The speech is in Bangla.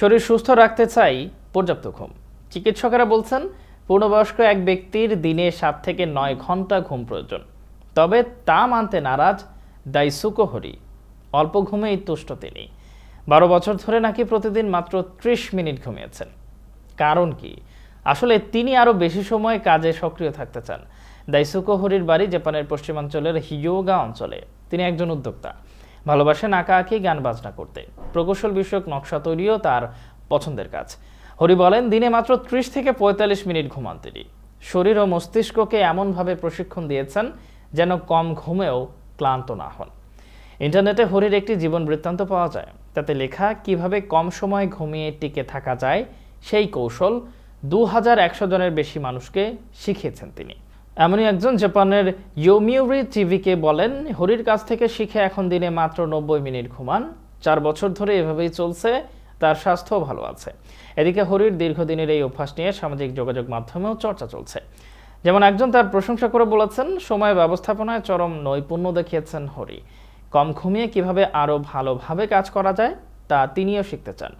শরীর সুস্থ রাখতে চাই পর্যাপ্ত ঘুম। চিকিৎসকেরা বলছেন, পূর্ণবয়স্ক এক ব্যক্তির দিনে সাত থেকে নয় ঘণ্টা ঘুম প্রয়োজন। তবে তা মানতে নারাজ দাইসুকো হরি। অল্প ঘুমেই তুষ্ট তিনি। বারো বছর ধরে নাকি প্রতিদিন মাত্র ত্রিশ মিনিট ঘুমিয়েছেন। কারণ কি? আসলে তিনি আরও বেশি সময় কাজে সক্রিয় থাকতে চান। দাইসুকো হরির বাড়ি জাপানের পশ্চিমাঞ্চলের হিয়োগা অঞ্চলে। তিনি একজন উদ্যোক্তা। ভালোবাসেন আঁকা আঁকি গান বাজনা করতে। প্রকৌশল বিষয়ক নকশা তৈরিও তার পছন্দের কাজ। হরি বলেন, দিনে মাত্র ত্রিশ থেকে পঁয়তাল্লিশ মিনিট ঘুমান তিনি। শরীর ও মস্তিষ্ককে এমনভাবে প্রশিক্ষণ দিয়েছেন যেন কম ঘুমেও ক্লান্ত না হন। ইন্টারনেটে হরির একটি জীবন বৃত্তান্ত পাওয়া যায়। তাতে লেখা, কীভাবে কম সময় ঘুমিয়ে টিকে থাকা যায়? সেই কৌশল দু হাজার একশো জনের বেশি মানুষকে শিখিয়েছেন তিনি। এমনই একজন জাপানের ইয়োমিউরি টিভিকে বলেন, হরির কাছ থেকে শিখে এখন দিনে মাত্র নব্বই মিনিট ঘুমান। চার বছর ধরে এভাবেই চলছে, তার স্বাস্থ্য ভালো আছে। এদিকে হরির দীর্ঘদিনের এই অভ্যাস নিয়ে সামাজিক যোগাযোগ মাধ্যমেও চর্চা চলছে। যেমন একজন তার প্রশংসা করে বলেছেন, সময় ব্যবস্থাপনায় চরম নৈপুণ্য দেখিয়েছেন হরি। কম ঘুমিয়ে কীভাবে আরও ভালোভাবে কাজ করা যায়, তা তিনিও শিখতে চান।